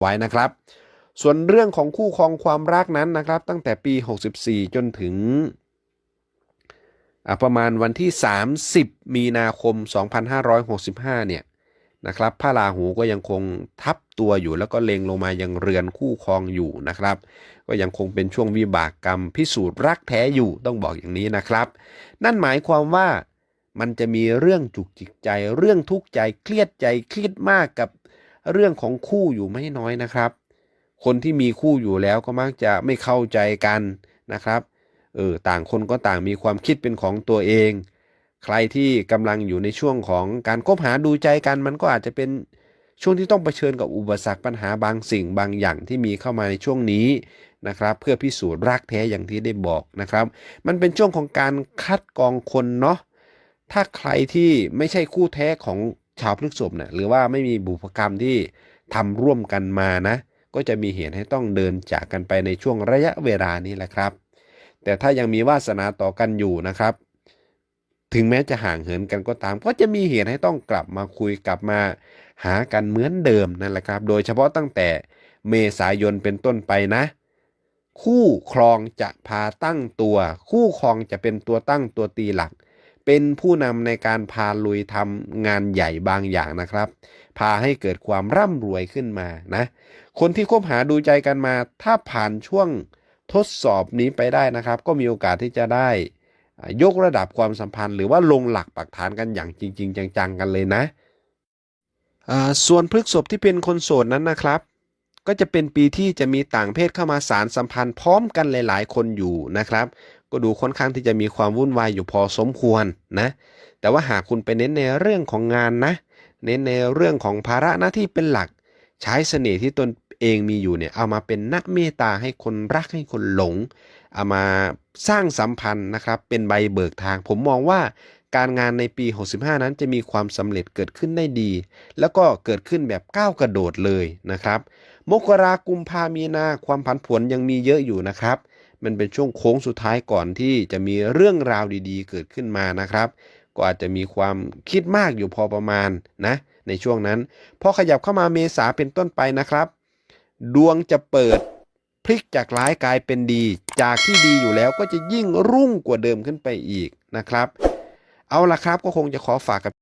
ไว้นะครับ ส่วนเรื่องของคู่ครองความรักนั้นนะครับ ตั้งแต่ปี 64 จนถึงประมาณวันที่ 30 มีนาคม 2565 เนี่ยนะครับพระราหูก็ยังคงทับตัวอยู่แล้วก็เล็งลงมายังเรือนคู่ครองอยู่นะครับ ก็ยังคงเป็นช่วงวิบากกรรมพิสูจน์รักแท้อยู่ต้องบอกอย่างนี้นะครับ นั่นหมายความว่ามันจะมีเรื่องจุกจิกใจ เรื่องทุกข์ใจเครียดใจเครียดมากกับ เรื่องของคู่อยู่ไม่น้อยนะครับ คนที่มีคู่อยู่แล้วก็มักจะไม่เข้าใจกันนะครับเออต่างคนก็ต่างมีความคิดเป็นของตัวเอง ใครที่กำลังอยู่ในช่วงของการคบหาดูใจกัน มันก็อาจจะเป็นช่วงที่ต้องเผชิญกับอุปสรรคปัญหาบางสิ่งบางอย่างที่มีเข้ามาในช่วงนี้นะครับ เพื่อพิสูจน์รักแท้อย่างที่ได้บอกนะครับ มันเป็นช่วงของการคัดกรองคนเนาะถ้าใครที่ไม่ใช่คู่แท้ของ ชาวพฤกษภเนี่ยหรือว่าไม่มีบุพกรรมที่ทำร่วมกันมานะ ก็จะมีเหตุให้ต้องเดินจากกันไปในช่วงระยะเวลานี้แหละครับ แต่ถ้ายังมีวาสนาต่อกันอยู่นะครับ ถึงแม้จะห่างเหินกันก็ตาม ก็จะมีเหตุให้ต้องกลับมาคุยกลับมาหากันเหมือนเดิมนั่นแหละครับ โดยเฉพาะตั้งแต่เมษายนเป็นต้นไปนะ คู่ครองจะพาตั้งตัว คู่ครองจะเป็นตัวตั้งตัวตีหลัก เป็นผู้นำในการพาลุยทำงานใหญ่บางอย่างนะครับ พาให้เกิดความร่ำรวยขึ้นมานะ คนที่คบหาดูใจกันมา ถ้าผ่านช่วงทดสอบนี้ไปได้นะครับ ก็มีโอกาสที่จะได้ ยกระดับความสัมพันธ์ หรือว่าลงหลักปักฐานกันอย่างจริง ๆ จังๆ กันเลยนะ ส่วนพฤกษภที่เป็นคนโสดนั้นนะครับก็จะเป็นปีที่จะมีต่างเพศเข้ามาสารสัมพันธ์พร้อมกันหลาย ๆ คนอยู่นะครับ ก็ดูค่อนข้างที่จะมีความวุ่นวายอยู่พอสมควรนะ แต่ว่าหากคุณไปเน้นในเรื่องของงานนะ เน้นในเรื่องของภาระหน้าที่เป็นหลัก ใช้เสน่ห์ที่ตนเองมีอยู่เนี่ยเอามาเป็นนักเมตตาให้คนรักให้คนหลง เอามาสร้างสัมพันธ์นะครับ เป็นใบเบิกทาง ผมมองว่าการงานในปี 65 นั้นจะมีความสำเร็จเกิดขึ้นได้ดี แล้วก็เกิดขึ้นแบบก้าวกระโดดเลยนะครับ มกรากุมภามีนาความผันผวนยังมีเยอะอยู่นะครับ มันเป็นช่วงโค้งสุดท้ายก่อนที่จะมีเรื่องราวดีๆ เกิดขึ้นมานะครับ ก็อาจจะมีความคิดมากอยู่พอประมาณนะในช่วงนั้น พอขยับเข้ามาเมษาเป็นต้นไปนะครับ ดวงจะเปิดพลิกจากร้ายกลายเป็นดี จากที่ดีอยู่แล้วก็จะยิ่งรุ่งกว่าเดิมขึ้นไปอีกนะครับ เอาละครับก็คงจะขอฝากกับ